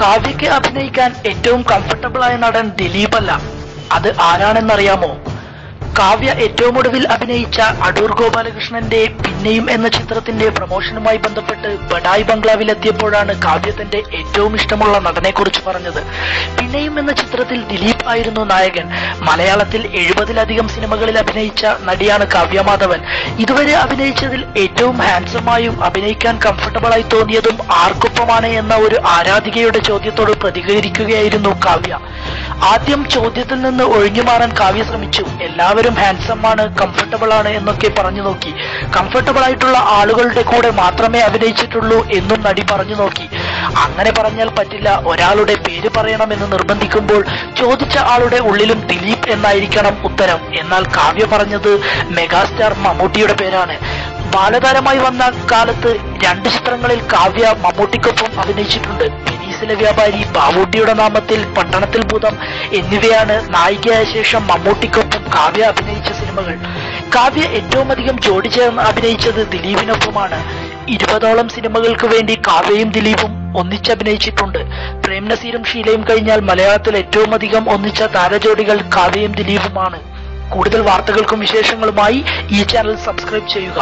കാവ്യയ്ക്ക് അഭിനയിക്കാൻ ഏറ്റവും കംഫർട്ടബിൾ ആയ നടൻ ദിലീപല്ല. അത് ആരാണെന്നറിയാമോ? കാവ്യ ഏറ്റവും ഒടുവിൽ അഭിനയിച്ച അടൂർ ഗോപാലകൃഷ്ണന്റെ പിന്നെയും എന്ന ചിത്രത്തിന്റെ പ്രൊമോഷനുമായി ബന്ധപ്പെട്ട് ബഡായി ബംഗ്ലാവിലെത്തിയപ്പോഴാണ് കാവ്യ തന്റെ ഏറ്റവും ഇഷ്ടമുള്ള നടനെക്കുറിച്ച് പറഞ്ഞത്. പിന്നെയും എന്ന ചിത്രത്തിൽ ദിലീപ് ആയിരുന്നു നായകൻ. മലയാളത്തിൽ എഴുപതിലധികം സിനിമകളിൽ അഭിനയിച്ച നടിയാണ് കാവ്യ മാധവൻ. ഇതുവരെ അഭിനയിച്ചതിൽ ഏറ്റവും ഹാൻസമായും അഭിനയിക്കാൻ കംഫർട്ടബിളായി തോന്നിയതും ആർക്കൊപ്പമാണ് എന്ന ഒരു ആരാധികയുടെ ചോദ്യത്തോട് പ്രതികരിക്കുകയായിരുന്നു കാവ്യ. ആദ്യം ചോദ്യത്തിൽ നിന്ന് ഒഴിഞ്ഞു മാറാൻ കാവ്യ ശ്രമിച്ചു. എല്ലാവരും ഹാൻസം ആണ് കംഫർട്ടബിൾ ആണ് എന്നൊക്കെ പറഞ്ഞു നോക്കി. കംഫർട്ടബിൾ ആയിട്ടുള്ള ആളുകളുടെ കൂടെ മാത്രമേ അഭിനയിച്ചിട്ടുള്ളൂ എന്നും നടി പറഞ്ഞു നോക്കി. അങ്ങനെ പറഞ്ഞാൽ പറ്റില്ല. ഒരാളുടെ പേര് പറയണമെന്ന് നിർബന്ധിക്കുമ്പോൾ ചോദിച്ച ആളുടെ ഉള്ളിലും ദിലീപ് എന്നായിരിക്കണം ഉത്തരം. എന്നാൽ കാവ്യ പറഞ്ഞത് മെഗാസ്റ്റാർ മമ്മൂട്ടിയുടെ പേരാണ്. ബാലതാരമായി വന്ന കാലത്ത് രണ്ട് ചിത്രങ്ങളിൽ കാവ്യ മമ്മൂട്ടിക്കൊപ്പം അഭിനയിച്ചിട്ടുണ്ട്. വെനീസിലെ വ്യാപാരി ബാവൂട്ടിയുടെ നാമത്തിൽ പട്ടണത്തിൽ ഭൂതം എന്നിവയാണ് നായികയായ ശേഷം മമ്മൂട്ടിക്കൊപ്പം കാവ്യ അഭിനയിച്ച സിനിമകൾ. കാവ്യ ഏറ്റവും അധികം ജോഡി ചേർന്ന് അഭിനയിച്ചത് ദിലീപിനൊപ്പമാണ്. ഇരുപതോളം സിനിമകൾക്ക് വേണ്ടി കാവ്യയും ദിലീപും ഒന്നിച്ചഭിനയിച്ചിട്ടുണ്ട് പ്രേം നസീറും ഷീലയും കഴിഞ്ഞാൽ മലയാളത്തിൽ ഏറ്റവും അധികം ഒന്നിച്ച താരജോഡികൾ കാവ്യയും ദിലീപുമാണ്. കൂടുതൽ വാർത്തകൾക്കും വിശേഷങ്ങളുമായി ഈ ചാനൽ സബ്സ്ക്രൈബ് ചെയ്യുക.